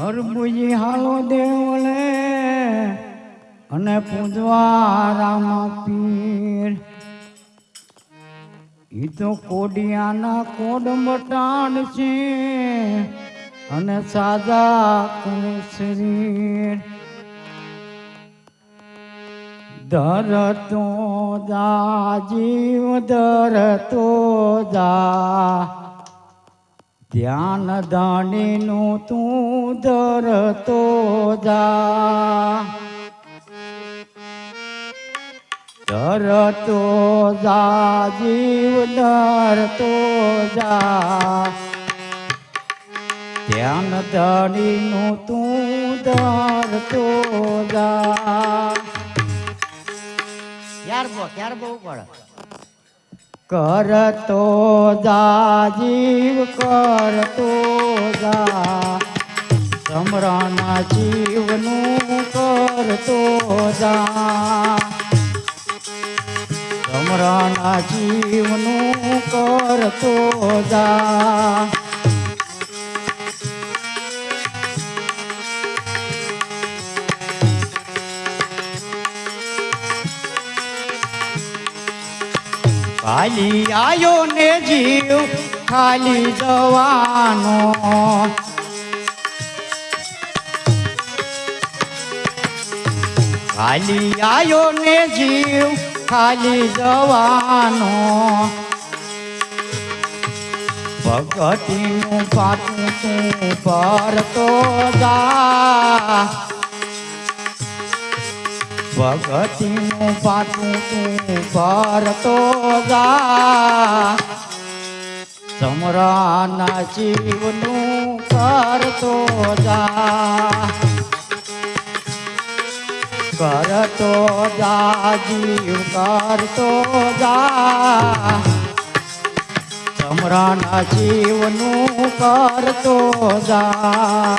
હરબુજી હાલો દેવલે અને પૂજવા રામ પીર. ઈ તો કોડિયાના કોડ મટાણ છે અને સાદા કરે શરીર. ધરતો જા, જીવ ધરતો જા. ધ્યાન દાણીનું તું ધરતો જા. ધરતો જા જીવ ધરતો જા. ધ્યાન દાણીનું તું ધરતો જા. યાર બો ક્યારે બહુ પડે કરતો જા જીવ કરતો જા. સમરાના જીવનું કરતો જા. સમરાના જીવનું કરતો જા. ખાલી આયો ને જીવ ખાલી જવાનો. ખાલી આયો ને જીવ, ખાલી જવાનો. ભગતીનું પાટું તું પરતો જા. ભગતીનું પાટું તું પરતો જા. સમરાના જીવનું કરતો જા. કરતો જા જીવ કરતો જા. સમરાના જીવનું કરતો જા.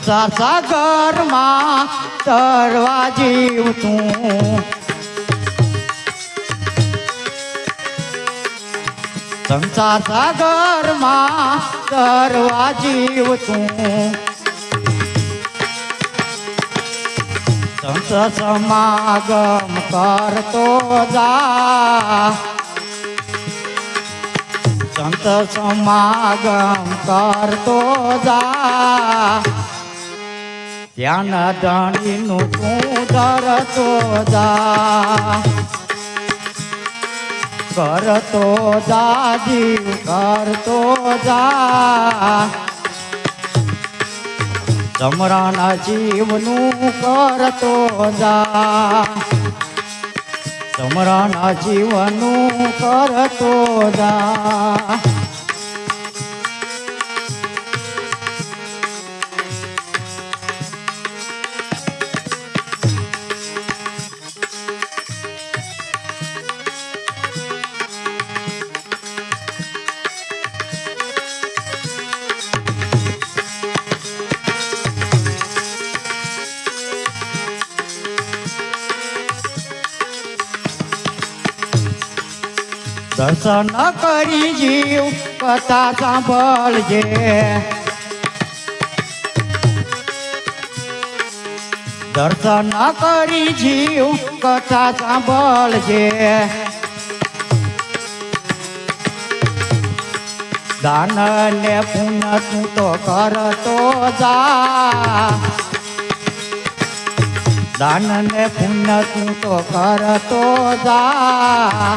સંસાર સાગરમાં તરવા જીવ તું સંસાર સાગરમાં તરવા જીવ તું સંત સમાગમ કરતો જા સંત સમાગમ કરતો જા ધ્યાન ધણીનું તું ધરતો જા. કરતો જા, જીવ કરતો જા. સમરાના જીવનું કરતો જા. સમરાના જીવનું કરતો જા. દર્શન કરી જીવ, કથા સાંભળજે. દર્શન કરી જીવ, કથા સાંભળજે. દાન ને પુણ્ય તું તો કરતો જા. દાન ને પુણ્ય તું તો કરતો જા.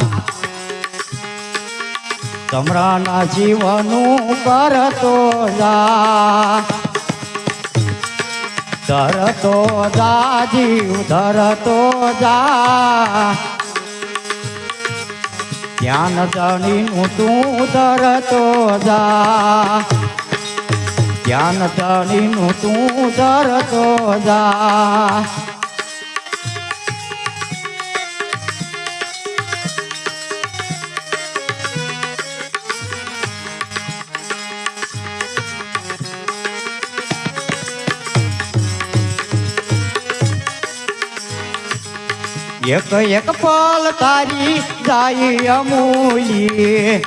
સમરાના જીવનું કરતો જા ધરતો જા જીવ ધરતો જા જ્ઞાન ધણીનું તું ધરતો જા જ્ઞાન ધણીનું તું ધરતો જા એક એક પલ તારી જાય અમૂલી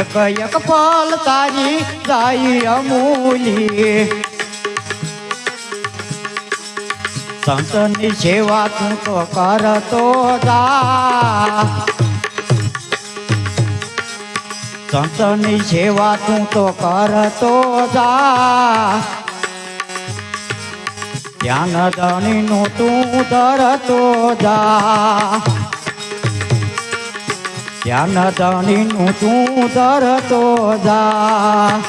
એક એક પલ તારી જાય અમૂલી સંતની સેવા તું તો કરતો જા. સંતની સેવા તું તો કરતો જા. ધ્યાન ધણીનું તું ધરતો જા ધ્યાન ધણીનું તું ધરતો જા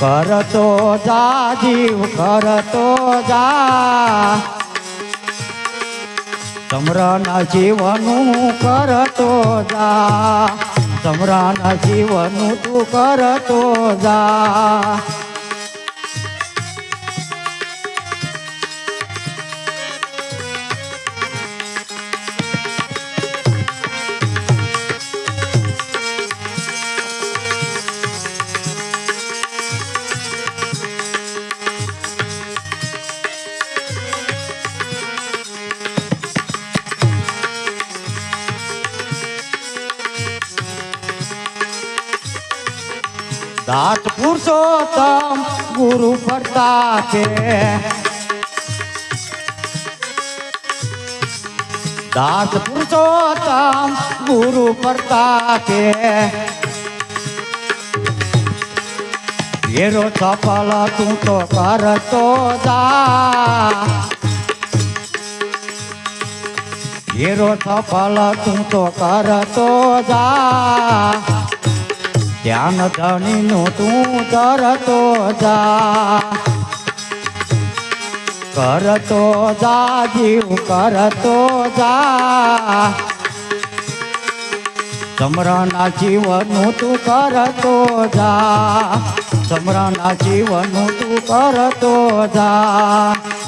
કરતો જા જીવ કરતો જા સમરાના જીવનું કરતો જા સમરાના જીવનું તું કરતો જા દાસ પુરુષોત્તમ ગુરુ પ્રતાપે દાસ પુરુષોત્તમ ગુરુ પ્રતાપે ઘેરો સફળ તું તો કરતો ઘેરો સફળ તું તો કરતો જા. ધ્યાન ધણીનું તું ધરતો જા કરતો જા જીવ કરતો જા સમરાના જીવનનું તું કરતો જા સમરાના જીવનનું તું કરતો જા